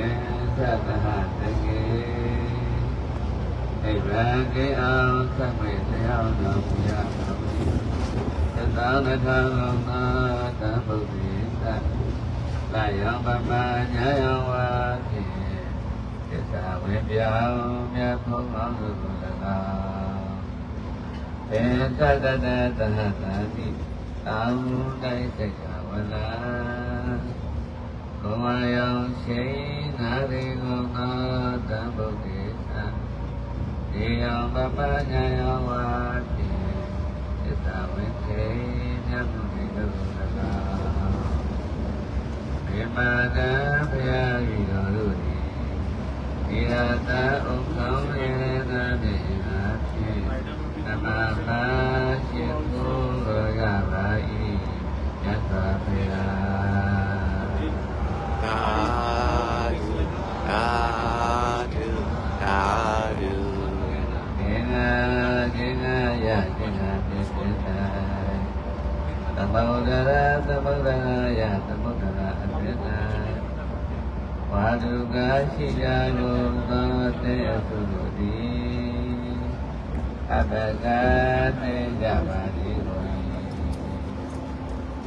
င်သတ္တဟတကေအိဗံကေအောင်သမေတရားတော်မူရတော်မူသတ္တနာထလောနာတဗုဒ္ဓိသလာယံပမညာယံဝါတိသစ္စာဝိပြောင်းမြတ်ဖုံးအောင်သူ၎င်းသင်္သတ္တတသဟတတိတောင်းတိုက်စိတ်ဝလာ ကိုမယောရှိနာရိကုနာတံဗုဒ္ဓေသဒီယံပပညာယဝါတိသစ္စာဝိခေမြတ်ဘုရားတို့၎င်းဒီမာကဘုရားဤတော်တို့သည်ဒီရတဥက္ကောင်းရေသတိအဖြစ်နမပါရှိခိုးရပါ၏မြတ်စွာဘုရား သာဓုသာဓုသာဓု ကေငါကေငါယကေငါပိစိတံသမု ဒ္ဒရာသမုဒ္ဒရာယသမုဒ္ဒရာအပိတံဝါဒုကရှိကြကုန်သောတေသုတို့သည်အဘဂသေကြပါသည်ကို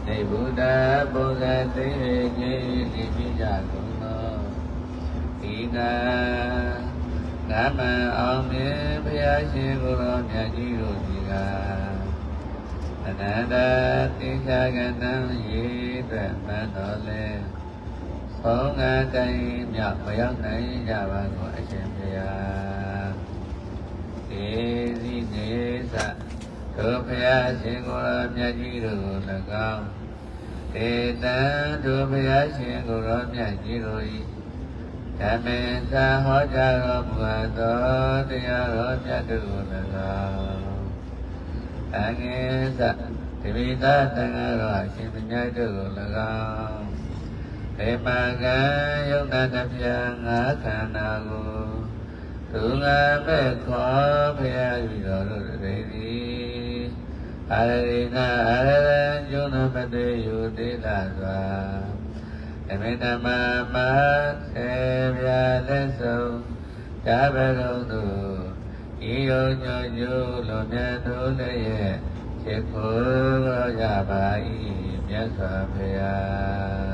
သေဗုဒ္ဓဘုရားသေရေကြီးတိပိကြကုန်သောဒီကနမအောင်မြေဘုရားရှင်ကိုယ်တော်မြတ်ကြီးတို့ဒီက အနန္တတိခာကတံရေအတွက်မှန်တော်လဲဘုံငါတိုင်းမြောက်မရောက်နိုင်ကြပါကိုအရှင်ဘုရားဒေစီနေသတို့ဘုရားရှင်ကိုယ်တော်မြတ်ကြီးတို့ကို၎င်းဒေတံတို့ဘုရားရှင်ကိုယ်တော်မြတ်ကြီးတို့၏ဓမ္မေသာဟောကြားတော်မူအပ်သောတရားတော်မြတ်တို့ကို၎ င်းအငယ်သတိပိသတန်ဃာတော်အရှင်မြတ်တို့ကို၎င်းေမကံယုတ်တတပြငါခန္ဓာကိုသူငါမဲ့ခေါ်ဖျားပြီးတော်တို့တည်းသည်အာရိနာအာရရံကျုံနာပတေယုတိလာစွာအမေတမမသေပြလက်ဆုံးဓာဘရုံတို့ ဤယုံညွညုလွန်မြတ်တို့လည်းရဲ့ချစ်ဖို့ရပါ၏မြတ်စွာဘုရား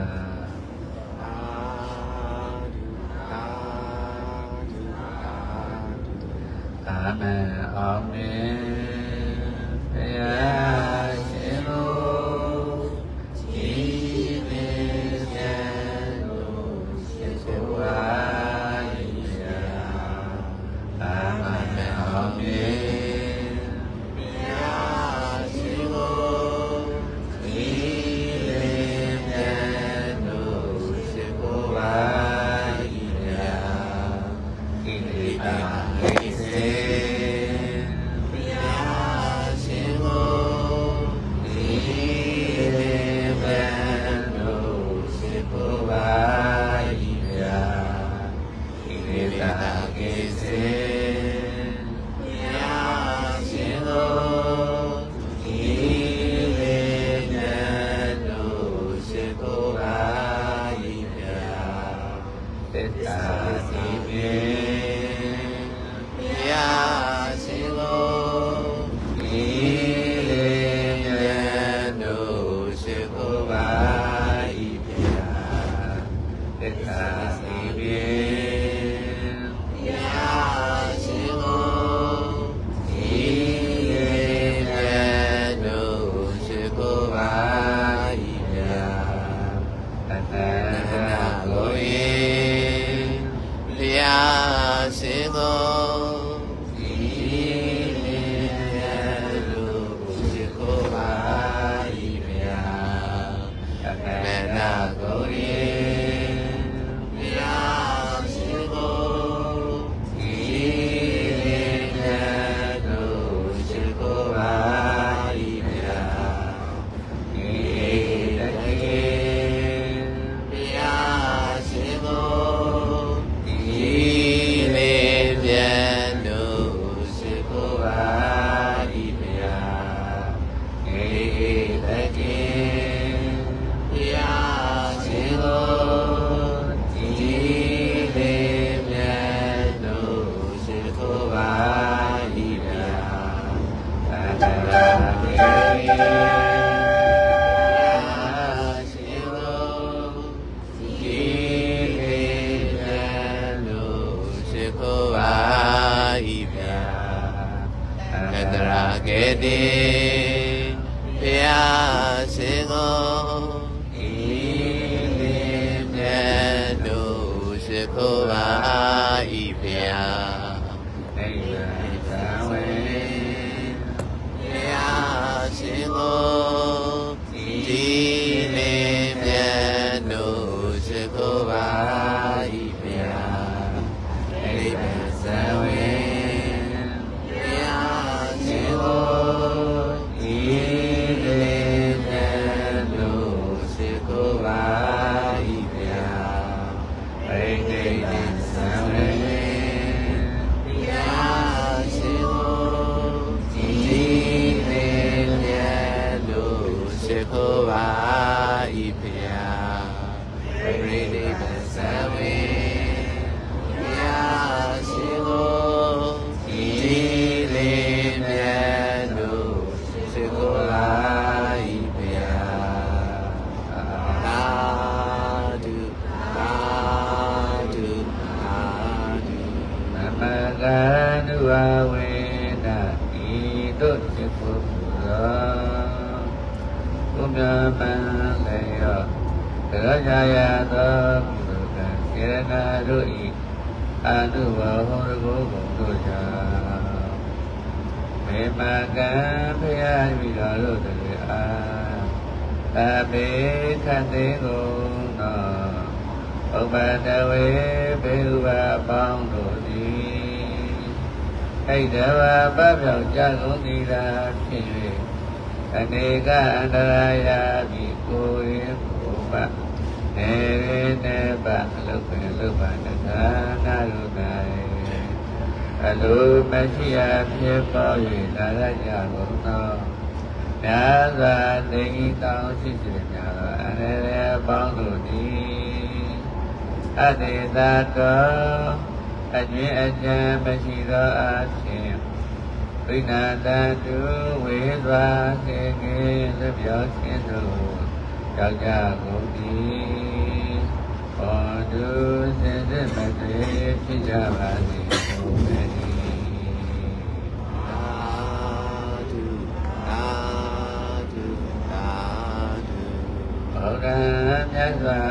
သစ္စာတိပေဘုရား Gede တို့ရှိခိုးပါ၏ဘုရားပရိနိဗ္ဗာန်သံဝေဘုရားရှင်ကိုဒီလေးမြတ်တို့ရှိခိုးပါ၏ဘုရားသာဓုသာဓုသာဓု နမကနုဝဝေနဤတို့ရှိခိုးသော ဘုရားပန်လေယောတရားရာသောဘုရားကေရနာတို့ဤအနုဝဟောရကိုဘုံတို့ကြောင့်မေမကံဖရာမိတော်တို့တည်းအားအဘေခတ်သေးကုန်သောဥပဒဝေဘေဥပါပေါင်းတို့သည်ဣဒဝပပျောက်ကြကုန်သည်သာဖြစ်၍ အနေကအန္တရာယာပြီကိုယ်ရင်ကိုယ်ပနေရနေပအလုပင်လုပတက္ကနာရု၌အလိုမရှိအဖြစ်ပေါ်၍လာရကြကုန်သောမြတ်စွာသိင်တောင်းရှိစေများသောအန္တရာယ်ပေါင်းတို့သည်အတ္တေသတောအကျဉ်အကျဉ်မရှိသောအခြင်း ဝိနာတတုဝေစွာခေခေသပြောခြင်းတို့ကြောက်ကြကုန်သည်ဟောတုစင်စစ်မသွေဖြစ်ကြပါစေဘုရားသာဓုသာဓုသာဓုဘုရားမြတ်စွာ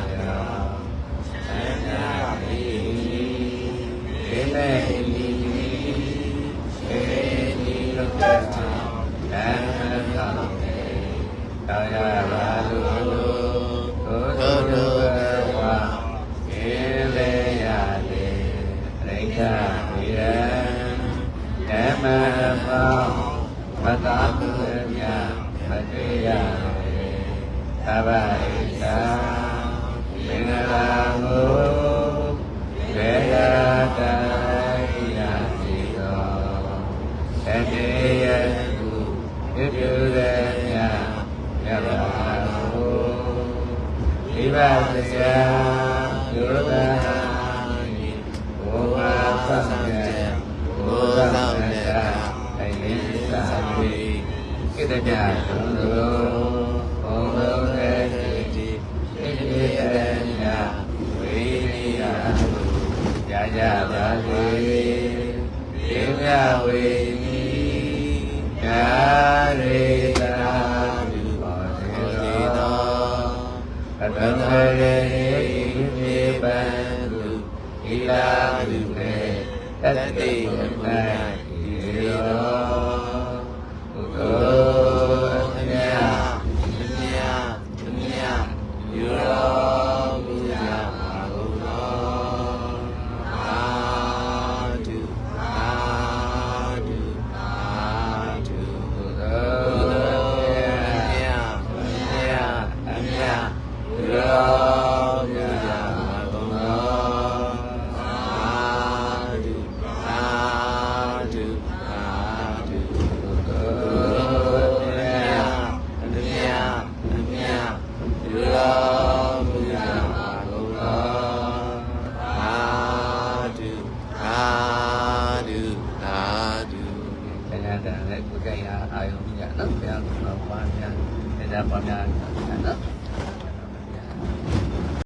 ဒီမဲ့ ကိတ္တကြသုသောဘုံလုံးတဲ့တိဣတိအရဏဝိရိယကြာကြပါစေဒေဝဝေမိယာရိတာလူပါစေသောအတံရေမြေပံလူဣလာလူလေတတ္တိမုန်္ဏဣရော